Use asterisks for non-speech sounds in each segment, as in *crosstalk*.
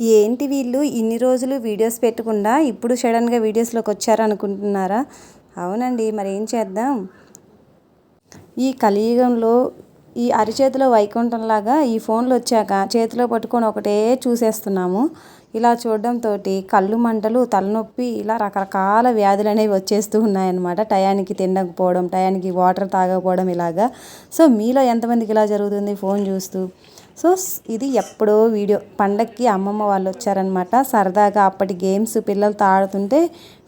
ఏంటి వీళ్ళు? ఇన్ని రోజులు వీడియోస్ పెట్టకుండా ఇప్పుడు సడన్గా వీడియోస్లోకి వచ్చారు అనుకుంటున్నారా అవునండి మరి ఏం చేద్దాం? ఈ కలియుగంలో ఈ అరిచేతిలో వైకుంఠంలాగా ఈ ఫోన్లు వచ్చాక చేతిలో పట్టుకొని ఒకటే చూసేస్తున్నాము. ఇలా చూడడంతో కళ్ళు మంటలు తలనొప్పి ఇలా రకరకాల వ్యాధులు అనేవి వచ్చేస్తూ ఉన్నాయన్నమాట. టయానికి తినకపోవడం టయానికి వాటర్ తాగకపోవడం ఇలాగా. సో మీలో ఎంతమందికి ఇలా జరుగుతుంది ఫోన్ చూస్తూ? సో ఇది ఎప్పుడో వీడియో. పండక్కి అమ్మమ్మ వాళ్ళు వచ్చారనమాట సరదాగా అప్పటి గేమ్స్ పిల్లలతో ఆడుతుంటే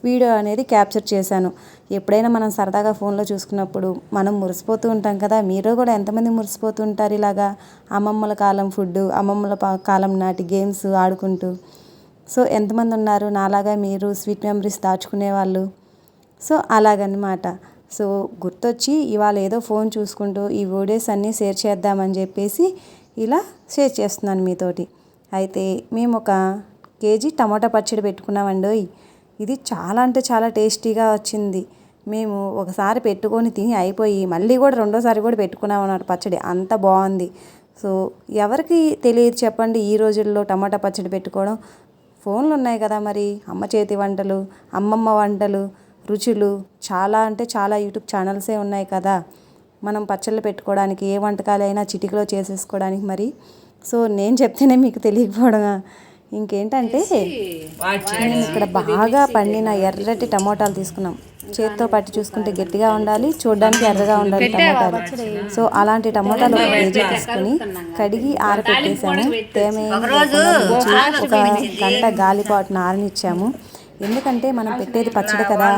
వీడియో అనేది క్యాప్చర్ చేశాను. ఎప్పుడైనా మనం సరదాగా ఫోన్లో చూసుకున్నప్పుడు మనం మురిసిపోతూ ఉంటాం కదా. మీరు కూడా ఎంతమంది మురిసిపోతూ ఉంటారు ఇలాగా? అమ్మమ్మల కాలం ఫుడ్ అమ్మమ్మల కాలం నాటి గేమ్స్ ఆడుకుంటూ. సో ఎంతమంది ఉన్నారు? నాలాగా మీరు స్వీట్ మెమరీస్ దాచుకునే వాళ్ళు. సో అలాగనమాట సో గుర్తొచ్చి ఇవాళ ఏదో ఫోన్ చూసుకుంటూ ఈ వీడియోస్ అన్నీ షేర్ చేద్దామని చెప్పేసి ఇలా షేర్ చేస్తున్నాను మీతోటి. అయితే మేము ఒక కేజీ టమాటా పచ్చడి పెట్టుకున్నామండి ఇది చాలా అంటే చాలా టేస్టీగా వచ్చింది. మేము ఒకసారి పెట్టుకొని తిని అయిపోయి మళ్ళీ కూడా రెండోసారి కూడా పెట్టుకున్నాం అన్నమాట పచ్చడి. అంత బాగుంది. సో ఎవరికి తెలియదు చెప్పండి ఈ రోజుల్లో టమాటా పచ్చడి పెట్టుకోవడం. ఫోన్లు ఉన్నాయి కదా మరి. అమ్మ చేతి వంటలు అమ్మమ్మ వంటలు రుచులు చాలా అంటే చాలా యూట్యూబ్ ఛానల్సే ఉన్నాయి కదా. మనం పచ్చళ్ళు పెట్టుకోవడానికి ఏ వంటకాలైనా చిటికలో చేసేసుకోవడానికి మరి. సో నేను చెప్తేనే మీకు తెలియకపోవడం ఇంకేంటంటే మేము ఇక్కడ బాగా పండిన ఎర్రటి టమోటాలు తీసుకున్నాం. చేతితో పట్టి చూసుకుంటే గట్టిగా ఉండాలి చూడడానికి ఎర్రగా ఉండాలి టమోటాలు. సో అలాంటి టమోటాలు ఒక కేజీ తీసుకుని కడిగి ఆరపెట్టేసాము తేమ ఒక గంట గాలిపాటున ఆరనిచ్చాము. ఎందుకంటే మనం పెట్టేది పచ్చడి కదా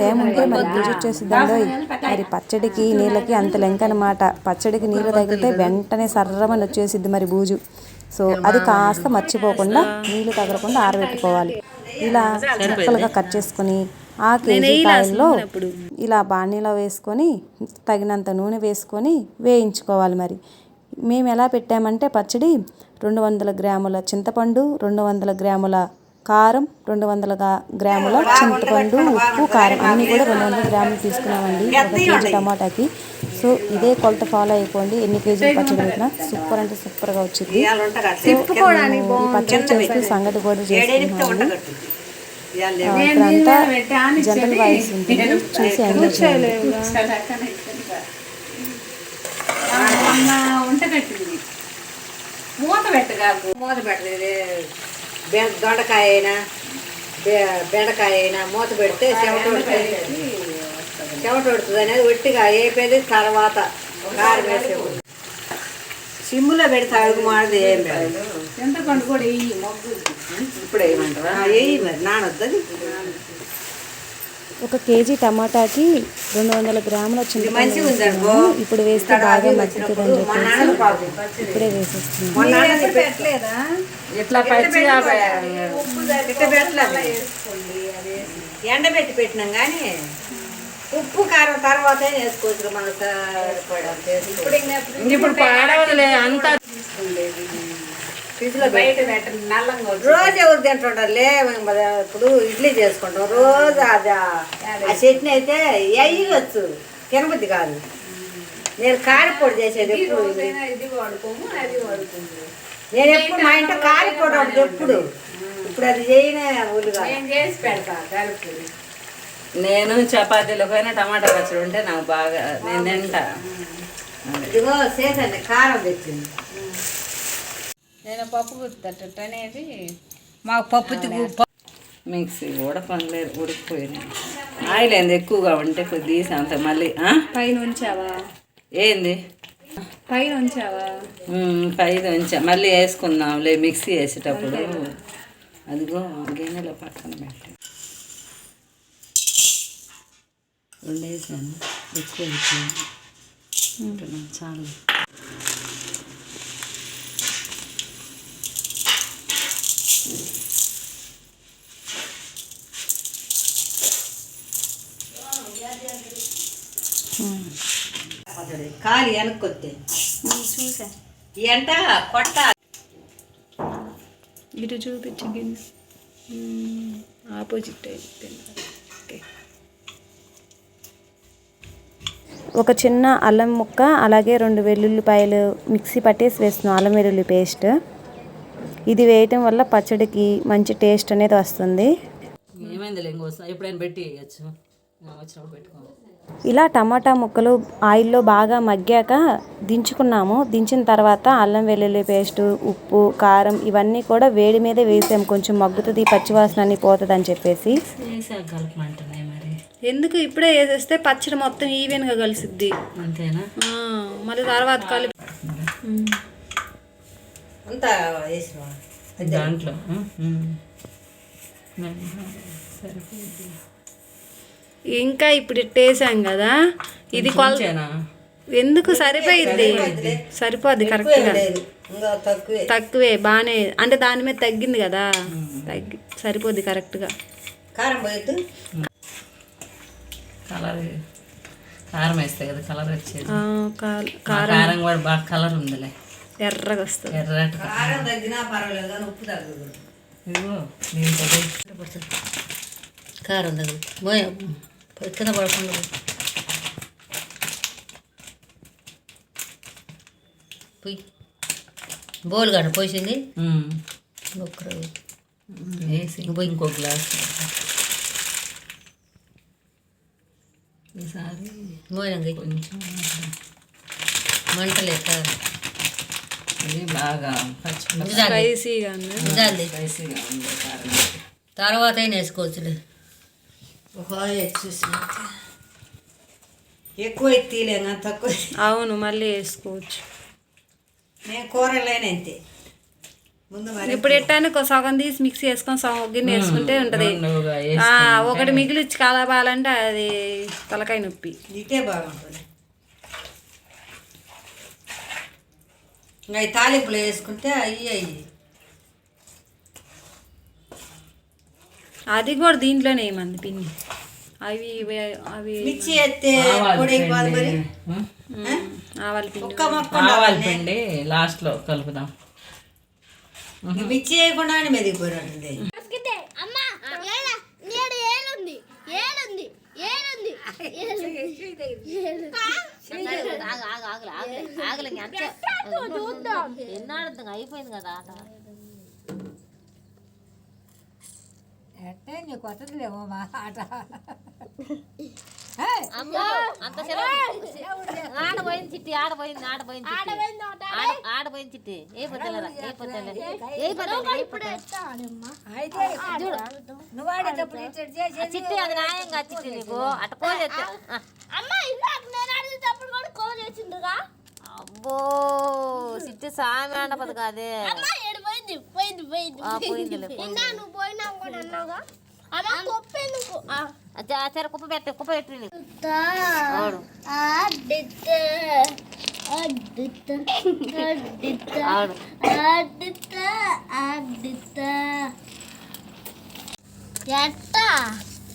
తేమ ఉంటే మరి బూజు వచ్చేసిద్దండో మరి పచ్చడికి నీళ్ళకి అంత లెంక అనమాట పచ్చడికి నీళ్ళు తగిలితే వెంటనే సర్రమని వచ్చేసిద్ది మరి బూజు. సో అది కాస్త మర్చిపోకుండా నీళ్ళు తగలకుండా ఆరబెట్టుకోవాలి. ఇలా ముక్కలుగా కట్ చేసుకొని ఆ కేజీ కాయల్లో ఇలా బాణీలో వేసుకొని తగినంత నూనె వేసుకొని వేయించుకోవాలి మరి. మేము ఎలా పెట్టామంటే పచ్చడి రెండు వందల గ్రాముల చింతపండు రెండు వందల గ్రాముల కారం రెండు వందల గ్రాముల చింతపండు ఉప్పు కారం అన్నీ కూడా రెండు వందల గ్రాములు తీసుకున్నామండి. ఒక కేజీ టమాటాకి. సో ఇదే కొలత ఫాలో అయిపోండి ఎన్ని కేజీలు పచ్చడి పెట్టినా సూపర్ అంటే సూపర్గా వచ్చింది. పచ్చడి చేస్తూ సంగటి కూడా చేసుకుంటున్నాము ఇక్కడంతా జనరల్ వాయిస్ ఉంటుంది. చూసి ఎంజాయ్ మూత పెట్టగాకు మూత పెట్టదు బె- దొండకాయ అయినా బె- బెండకాయ అయినా మూత పెడితే చెమట ఉడుతుంది చెమట ఉడుతుంది అనేది ఒట్టిగా వేపేది తర్వాత కారం వేసే సిమ్ములో పెడితే అడుగు మాడదు ఏం లేదు. చింతపండు కూడా వెయ్యి మొగ్గు. ఇప్పుడు వేయమంటారా వేయి మరి. నానొద్దని ఒక కేజీ టమాటాకి రెండు వందల గ్రాముల చింతపండు. ఇప్పుడు వేస్తే బాగా మగ్గుతుంది అని మా నాన్న చెప్పేసి పాపం ఇప్పుడే వేసేస్తున్నాము మొన్న ఎప్పుడు పెట్టలేదా. ఇట్లా పచ్చిగా ఇట్లా పెట్టలేదు. ఎండబెట్టి పెట్టినాం కానీ ఉప్పు కారం తర్వాత వేసుకోవచ్చు మన. ఇప్పుడు పాడవలే అంతా రోజు ఎవరు తింటుంటారు లే ఇప్పుడు ఇడ్లీ చేసుకుంటాం. రోజు అది ఆ- చట్నీ అయితే వేయవచ్చు. తినబుద్ధి కాదు. నేను కారపొడి చేసేది ఎప్పుడు రోజైనా ఇది వాడుకోము అది వాడుకోము. నేను ఎప్పుడు మా ఇంట్లో కారపొడి ఉంటుంది ఎప్పుడు. ఇప్పుడు అది చేయనే ఊలుగా నేను చేసి పెడతా కలిపి నేను చపాతీలో పైన టమాటా పచ్చడి ఉంటే నాకు బాగా నేను తింటా. ఇదిగో చేసండి కారం తెచ్చింది. నేను పప్పు గుర్తట్టు అనేది మాకు పప్పు మిక్సీ కూడా పనిలేదు ఉడికిపోయింది ఆయిల్ ఏంది? ఎక్కువగా ఉంటే కొద్ది తీసి అంత మళ్ళీ? పైన ఉంచావా? ఏంది? పైన ఉంచావా? పైది ఉంచా. మళ్ళీ వేసుకుందాంలే మిక్సీ వేసేటప్పుడు. అదిగో గిన్నెలో పక్కన పెట్టా. రెండు వేసాను. ఎక్కువ అయిపోయింది. చాలు. కాలి వెనక్కొత్తే. చూసా. ఎంట కొట్ట. ఇటు చూపించి గిన్నె. ఆపోజిట్ అయిపోయింది ఓకే. ఒక చిన్న అల్లం ముక్క అలాగే రెండు వెల్లుల్లిపాయలు మిక్సీ పట్టేసి వేస్తున్నాం అల్లం వెల్లుల్లి పేస్ట్. ఇది వేయటం వల్ల పచ్చడికి మంచి టేస్ట్ అనేది వస్తుంది. ఎప్పుడైనా పెట్టి ఇలా టమాటా ముక్కలు ఆయిల్లో బాగా మగ్గాక దించుకున్నాము. దించిన తర్వాత అల్లం వెల్లుల్లి పేస్టు ఉప్పు కారం ఇవన్నీ కూడా వేడి మీద వేసాము. కొంచెం మగ్గుతుంది పచ్చివాసన అని పోతుంది అని చెప్పేసి ఎందుకు? ఇప్పుడే వేసేస్తే పచ్చడి మొత్తం ఈవెన్గా కలిసిద్ది. అంతేనా? మళ్ళీ తర్వాత కలిపి అంతా దాంట్లో. సరిపోయింది. ఇంకా ఇప్పుడు ఇట్టేసాం కదా. ఇది? ఎందుకు సరిపోయిద్ది సరిపోద్ది కరెక్ట్గా. తక్కువే. తక్కువే బాగానే అంటే దాని మీద తగ్గింది కదా. తగ్గి సరిపోద్ది కరెక్ట్గా. కారం పోయొద్దు. కలర్ కారం వేస్తే కదా కలర్ వచ్చేది. కారం కూడా బాగా కలర్ ఉందిలే. ఎర్రగా వస్తుంది. ఎర్రటి కారం తగ్గినా పర్వాలేదు కానీ ఉప్పు తగ్గదు. ఇదిగో దీంతో పోయి. కారం తగ్గదు. పోయా కింద పడకుండా. పోయి. బోల్ కాడ పోసింది. ఉమ్. ఒక్కరు వేసి ఇంకో ఇంకో గ్లాస్. ఈసారి పోయినాక కొంచెం మంట లెక్క ఇది బాగా పచ్చి స్పైసీగా ఉంది. ఇదాలి స్పైసీగా ఉంది కారం. తర్వాత అయినా వేసుకోవచ్చులే? ఎక్కువ ఎత్తిలేనా తక్కువ అవును మళ్ళీ వేసుకోవచ్చు. నేను కూరలేని అంతే. ముందు మరి ఇప్పుడు ఎట్టాను సగం తీసి మిక్సీ వేసుకొని సగం గిన్నె వేసుకుంటే ఉంటది. ఒకటి మిగిలిచ్చి కలపాలంటే అది తలకాయ నొప్పి. ఇటే బాగుంటుంది. ఇంకా ఈ తాలింపులు వేసుకుంటే అయ్యి అయ్యి. అది కూడా దీంట్లోనే ఏమంది పిన్ని అవి అవి మిర్చి ఎత్తే ఉమ్, ఆవాల పిండి ఆవాల పిండి లాస్ట్లో కలుపుదాం. మిర్చి వేయకుండా మెదిగిపోయినట్టుంది ఏలుంది *laughs* ఏలుంది ఏలుంది ఎన్నాడు అయిపోయింది కదా ఆట? ఎట్టే నీకు కొత్తదిలేమో మా ఆట. అంత ఆడపోయింది చిట్టి ఆడపోయింది ఆడపోయింది ఆడపోయింది చిట్టి. ఏ పొద్దులరా ఏ పొద్దులే ఏ పొద్దులే నువ్వు ఆడేటప్పుడు ఇట్లా చేసి చిట్టి అది న్యాయంగా చిట్టి నీకు. అట్ట కోసేస్తే చేసిండ్రుగా అబ్బో చిట్టి సామి ఆడపదు కాదే పోయింది పోయింది పోయింది ఆ, పోయిందిలే, నిన్న నువ్వు పోయినా కూడా అన్నావుగా? అమ్మ కొప్పే సరే కుప్ప పెట్టు కుప్ప పెట్టు నీకు. అవును అడ్డిత అడ్డిత అడ్డిత అవును అడ్డిత అడ్డిత ఎట్ట?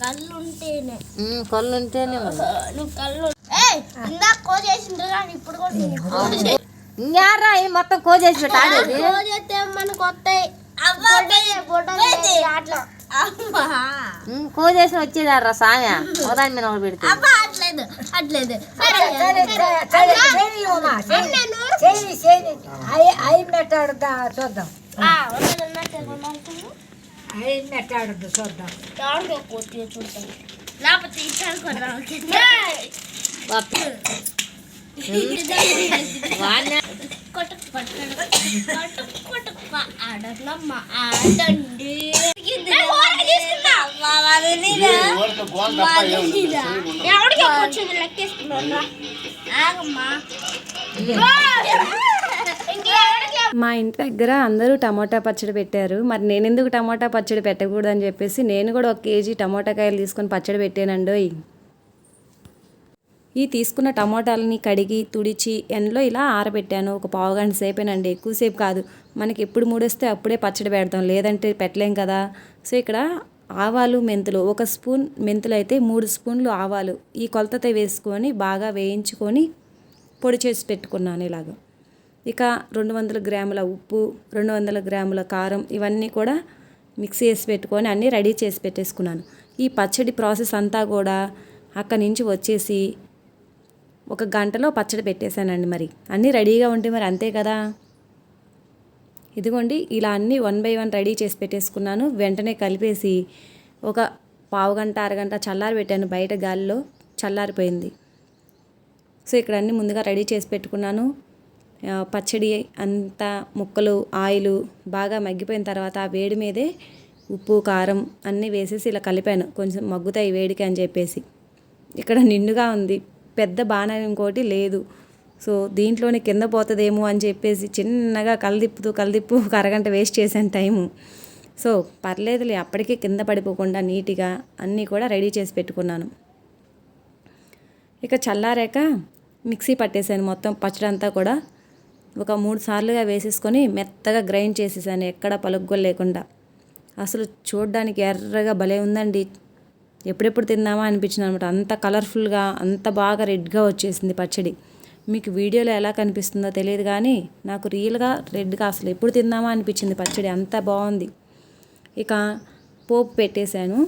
కళ్ళు ఉంటేనే ఉమ్, కళ్ళు ఉంటేనే మరి. నువ్వు కళ్ళు ఇందాక కో కానీ ఇప్పుడు కూడా ఇది మొత్తం కోసేసి పెట్టు కో చేస్తే మనకు వస్తాయి కోసేసి వచ్చేదారా సామె ఒకదాని మీద ఒకటి పెడితే అట్లేదు అట్లేదు అయి మెట్టాడుదా చూద్దాం అయి మెట్టాడుద్దు చూద్దాం లేకపోతే ఆడండి వచ్చింది లెక్కేసుకున్నా ఆగమ్మా. మా ఇంటి దగ్గర అందరూ టమోటా పచ్చడి పెట్టారు. మరి నేను ఎందుకు టమోటా పచ్చడి పెట్టకూడదు అని చెప్పేసి నేను కూడా ఒక కేజీ టమోటా కాయలు తీసుకొని పచ్చడి పెట్టానండోయ్. ఈ తీసుకున్న టమోటాలని కడిగి తుడిచి ఎండలో ఇలా ఆరబెట్టాను. ఒక పావు గంట సేపేనండి. ఎక్కువసేపు కాదు. మనకి ఎప్పుడు మూడొస్తే అప్పుడే పచ్చడి పెడతాం. లేదంటే పెట్టలేం కదా. సో ఇక్కడ ఆవాలు మెంతులు. ఒక స్పూన్ మెంతులు అయితే మూడు స్పూన్లు ఆవాలు. ఈ కొలతతో వేసుకొని బాగా వేయించుకొని పొడి చేసి పెట్టుకున్నాను ఇలాగ. ఇక రెండు వందల గ్రాముల ఉప్పు రెండు వందల గ్రాముల కారం ఇవన్నీ కూడా మిక్సీ చేసి పెట్టుకొని అన్నీ రెడీ చేసి పెట్టేసుకున్నాను. ఈ పచ్చడి ప్రాసెస్ అంతా కూడా అక్కడి నుంచి వచ్చేసి ఒక గంటలో పచ్చడి పెట్టేశానండి మరి. అన్నీ రెడీగా ఉంటే మరి అంతే కదా? ఇదిగోండి ఇలా అన్నీ వన్ బై వన్ రెడీ చేసి పెట్టేసుకున్నాను. వెంటనే కలిపేసి ఒక పావు గంట అరగంట చల్లారి పెట్టాను బయట గాలిలో. చల్లారిపోయింది. సో ఇక్కడ అన్నీ ముందుగా రెడీ చేసి పెట్టుకున్నాను. పచ్చడి అంతా ముక్కలు ఆయిల్ బాగా మగ్గిపోయిన తర్వాత ఆ వేడి మీదే ఉప్పు కారం అన్నీ వేసేసి ఇలా కలిపాను. కొంచెం మగ్గుతాయి వేడికి అని చెప్పేసి. ఇక్కడ నిండుగా ఉంది. పెద్ద బాణం ఇంకోటి లేదు. సో దీంట్లోనే కింద పోతుందేమో అని చెప్పేసి చిన్నగా కలదిప్పుతూ కలదిప్పు ఒక అరగంట వేస్ట్ చేశాను టైము. సో పర్లేదులే అప్పటికే కింద పడిపోకుండా నీట్గా అన్నీ కూడా రెడీ చేసి పెట్టుకున్నాను. ఇక చల్లారాక మిక్సీ పట్టేశాను మొత్తం పచ్చడంతా కూడా. ఒక మూడు సార్లుగా వేసేసుకొని మెత్తగా గ్రైండ్ చేసేసాను ఎక్కడ పలుగ్గులు లేకుండా. అసలు చూడడానికి ఎర్రగా భలే ఉందండి. ఎప్పుడెప్పుడు తిందామా అనిపించింది అనమాట. అంత కలర్ఫుల్గా అంత బాగా రెడ్గా వచ్చేసింది పచ్చడి. మీకు వీడియోలో ఎలా కనిపిస్తుందో తెలియదు కానీ నాకు రియల్గా రెడ్గా అసలు ఎప్పుడు తిందామా అనిపించింది పచ్చడి. అంత బాగుంది. ఇక పోపు పెట్టేశాను.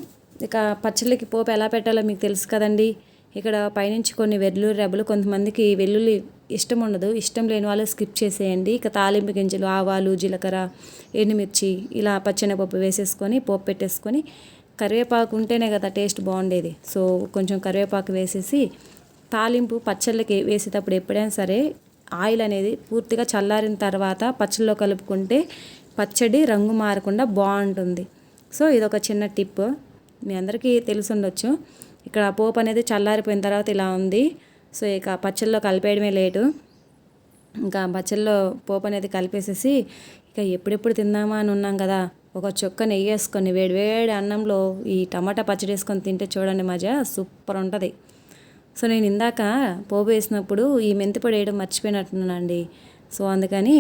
ఇక పచ్చళ్ళకి పోపు ఎలా పెట్టాలో మీకు తెలుసు కదండి. ఇక్కడ పైనుంచి కొన్ని వెల్లుల్లి రెబ్బలు కొంతమందికి వెల్లుల్లి ఇష్టం ఉండదు. ఇష్టం లేని వాళ్ళు స్కిప్ చేసేయండి. ఇక తాలింపు గింజలు ఆవాలు జీలకర్ర ఎండుమిర్చి ఇలా పచ్చెనపప్పు వేసేసుకొని పోపు పెట్టేసుకొని కరివేపాకు ఉంటేనే కదా టేస్ట్ బాగుండేది. సో కొంచెం కరివేపాకు వేసేసి తాలింపు పచ్చళ్ళకి వేసేటప్పుడు ఎప్పుడైనా సరే ఆయిల్ అనేది పూర్తిగా చల్లారిన తర్వాత పచ్చళ్ళలో కలుపుకుంటే పచ్చడి రంగు మారకుండా బాగుంటుంది. సో ఇదొక చిన్న టిప్. మీ అందరికీ తెలిసి ఉండొచ్చు ఇక్కడ పోపు అనేది చల్లారిపోయిన తర్వాత ఇలా ఉంది. సో ఇక పచ్చళ్ళలో కలిపేయడమే లేటు. ఇంకా పచ్చళ్ళలో పోపు అనేది కలిపేసేసి ఇక ఎప్పుడెప్పుడు తిందామా అని ఉన్నాం కదా ఒక చుక్క నెయ్యి వేసుకొని వేడివేడి అన్నంలో ఈ టమాటా పచ్చడి వేసుకొని తింటే చూడండి మజా సూపర్ ఉంటుంది. సో నేను ఇందాక పోపు వేసినప్పుడు ఈ మెంతి పొడి వేయడం మర్చిపోయినట్టున్నానండి. సో అందుకని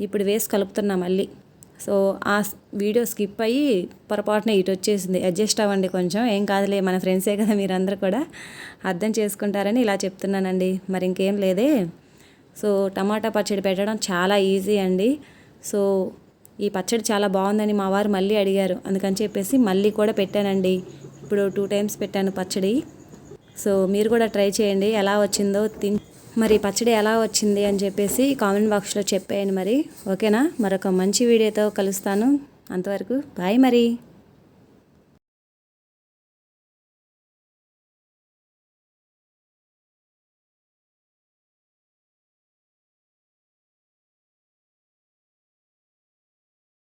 ఇప్పుడు వేసి కలుపుతున్నా మళ్ళీ. సో ఆ వీడియో స్కిప్ అయ్యి పొరపాటున ఇటు వచ్చేసింది. అడ్జస్ట్ అవ్వండి కొంచెం. ఏం కాదులే మన ఫ్రెండ్సే కదా మీరందరూ కూడా. అర్థం చేసుకుంటారని ఇలా చెప్తున్నానండి. మరి ఇంకేం లేదే. సో టమాటా పచ్చడి పెట్టడం చాలా ఈజీ అండి. సో ఈ పచ్చడి చాలా బాగుందని మా వారు మళ్ళీ అడిగారు. అందుకని చెప్పేసి మళ్ళీ కూడా పెట్టానండి. ఇప్పుడు టూ టైమ్స్ పెట్టాను పచ్చడి. సో మీరు కూడా ట్రై చేయండి. ఎలా వచ్చిందో తిన్ మరి పచ్చడి ఎలా వచ్చింది అని చెప్పేసి కామెంట్ బాక్స్లో చెప్పేయండి మరి. ఓకేనా? మరొక మంచి వీడియోతో కలుస్తాను. అంతవరకు బాయ్ మరి.